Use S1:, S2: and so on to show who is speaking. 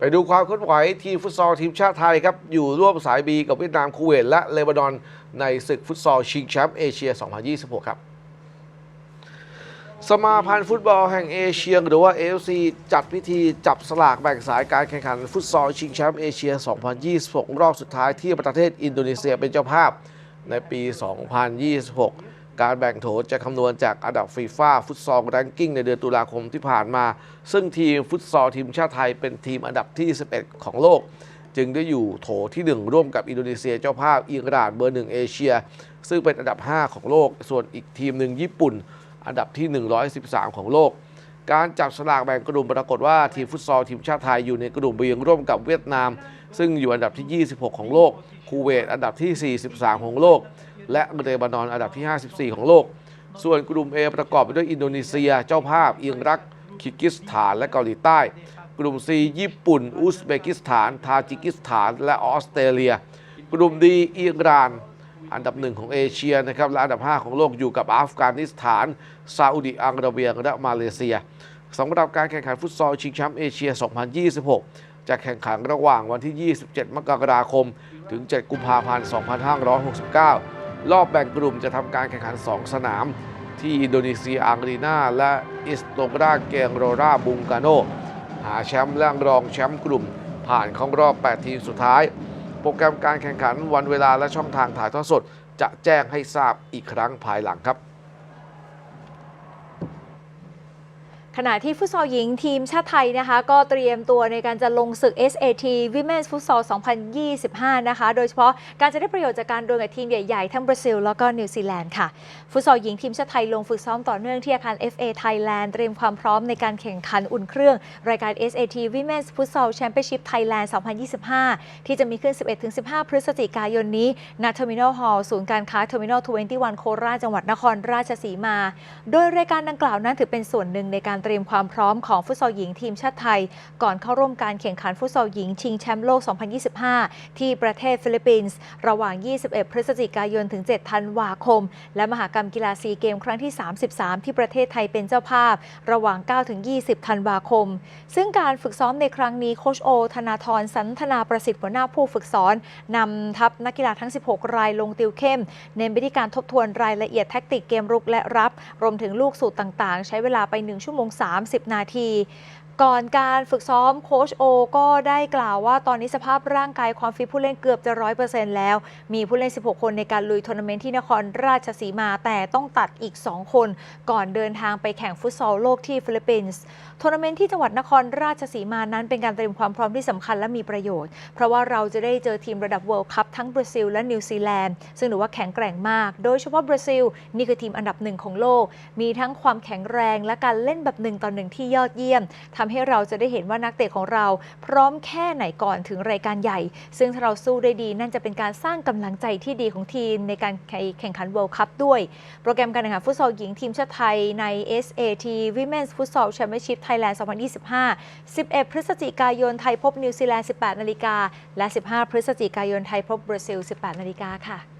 S1: ไปดูความเคลื่อนไหวทีมฟุตซอลทีมชาติไทยครับ อยู่ร่วมสายบีกับเวียดนามคูเวตและเลบานอนในศึกฟุตซอลชิงแชมป์เอเชีย 2026 ครับ สมาพันธ์ฟุตบอลแห่งเอเชียหรือว่า AFC จัดพิธีจับสลากแบ่งสายการแข่งขันฟุตซอลชิงแชมป์เอเชีย 2026 รอบสุดท้ายที่ประเทศอินโดนีเซียเป็นเจ้าภาพในปี 2026 การแบ่งโถจะคำนวณจากอันดับฟีฟ่าฟุตซอลแรงกิ้งในเดือนตุลาคมที่ผ่านมา ซึ่งทีมฟุตซอลทีมชาติไทยเป็นทีมอันดับที่ 11 ของโลก จึงได้อยู่โถที่ 1 ร่วมกับอินโดนีเซียเจ้าภาพอิหร่านเบอร์หนึ่งเอเชีย ซึ่งเป็นอันดับ 5 ของโลก ส่วนอีกทีมหนึ่งญี่ปุ่น อันดับที่ 113 ของโลก การจับสลากแบ่งกลุ่มปรากฏว่าทีมฟุตซอลทีมชาติไทยอยู่ในกลุ่มเบียงร่วมกับเวียดนาม ซึ่งอยู่อันดับที่ 26 ของโลกคูเวตอันดับที่ 43 ของโลก และเลบานอนอันดับที่ 54 ของโลก ส่วนกลุ่ม A ประกอบไปด้วยอินโดนีเซีย เจ้าภาพอิรักคิร์กิสถาน และเกาหลีใต้ กลุ่ม C ญี่ปุ่น อุซเบกิสถาน ทาจิกิสถาน และออสเตรเลีย กลุ่ม D อิหร่าน อันดับหนึ่งของเอเชียนะครับและอันดับ 5 ของโลกอยู่กับอัฟกานิสถานซาอุดิอาระเบียและมาเลเซียสำหรับการแข่งขันฟุตซอลชิงแชมป์เอเชีย 2026 จะแข่งขันระหว่างวันที่ 27 มกราคม ถึง 7 กุมภาพันธ์ 2569 รอบแบ่งกลุ่มจะทำการแข่งขัน 2 สนาม ที่อินโดนีเซียอังรีนาและอิสโตกราเกงโรราบุงกาโน หาแชมป์และรองแชมป์กลุ่ม ผ่านเข้ารอบ 8 ทีมสุดท้าย โปรแกรมการแข่งขันวันเวลาและช่องทางถ่ายทอดสด จะแจ้งให้ทราบอีกครั้งภายหลังครับ
S2: ขณะที่ฟุตซอลหญิงทีมชาติไทยนะคะ ก็เตรียมตัวในการจะลงศึก SAT Women's Futsal 2025 นะคะ โดยเฉพาะการจะได้ประโยชน์จากการดวลกับทีมใหญ่ๆ ทั้งบราซิล แล้วก็นิวซีแลนด์ค่ะ ฟุตซอลหญิงทีมชาติไทยลงฝึกซ้อมต่อเนื่องที่อาคาร FA Thailand เตรียมความพร้อมในการแข่งขันอุ่นเครื่อง รายการ SAT Women's Futsal Championship Thailand 2025 ที่จะมีขึ้น 11-15 พฤศจิกายนนี้ณ Terminal Hall ศูนย์การค้า Terminal 21 โคราชจังหวัดนครราชสีมา โดยรายการดังกล่าวนั้นถือเป็นส่วนหนึ่งในการเตรียมความพร้อมของฟุตซอลหญิงทีมชาติไทย ก่อนเข้าร่วมการแข่งขันฟุตซอลหญิงชิงแชมป์โลก 2025 ที่ประเทศฟิลิปปินส์ ระหว่าง 21 พฤศจิกายนถึง 7 ธันวาคม และมหากรรมกีฬาซีเกมครั้งที่ 33 ที่ประเทศไทยเป็นเจ้าภาพ ระหว่าง 9-20 ธันวาคม ซึ่งการฝึกซ้อมในครั้งนี้โคชโอ ธนาธรสันธนาประสิทธิ์หัวหน้าผู้ฝึกสอนนำทัพนักกีฬาทั้ง 16 รายลงติวเข้ม เน้นไปที่การทบทวนรายละเอียดแท็กติกเกมรุกและรับ รวมถึงลูกสูตรต่างๆ ใช้เวลาไป 1 ชั่วโมง30 นาที ก่อนการฝึกซ้อมโค้ชโอก็ได้กล่าวว่าตอนนี้สภาพร่างกายความฟิตผู้เล่นเกือบจะร้อยเปอร์เซ็นต์แล้ว มีผู้เล่น 16 คนในการลุยทัวร์นาเมนต์ที่นครราชสีมา แต่ต้องตัดอีก 2 คน ก่อนเดินทางไปแข่งฟุตซอลโลกที่ฟิลิปปินส์ทัวร์นาเมนต์ที่จังหวัดนครราชสีมานั้นเป็นการเตรียมความพร้อมที่สำคัญและมีประโยชน์ เพราะว่าเราจะได้เจอทีมระดับเวิลด์คัพทั้งบราซิลและนิวซีแลนด์ซึ่งถือว่าแข็งแกร่งมาก โดยเฉพาะบราซิลนี่คือทีมอันดับหนึ่งของโลก มีทั้งความแข็งแรงและการเล่นแบบหนึ่งต่อหนึ่งที่ยอดเยี่ยมทำให้เราจะได้เห็นว่านักเตะของเรา พร้อมแค่ไหนก่อนถึงรายการใหญ่ ซึ่งถ้าเราสู้ได้ดี นั่นจะเป็นการสร้างกำลังใจที่ดีของทีมในการแข่งขันเวิลด์คัพด้วย โปรแกรมการแข่งขันฟุตซอลหญิงทีมชาติไทยใน SAT Women's Futsal Championship Thailand 2025 11 พฤศจิกายนไทยพบนิวซีแลนด์ 18 นาฬิกา และ 15 พฤศจิกายนไทยพบบราซิล 18 นาฬิกาค่ะ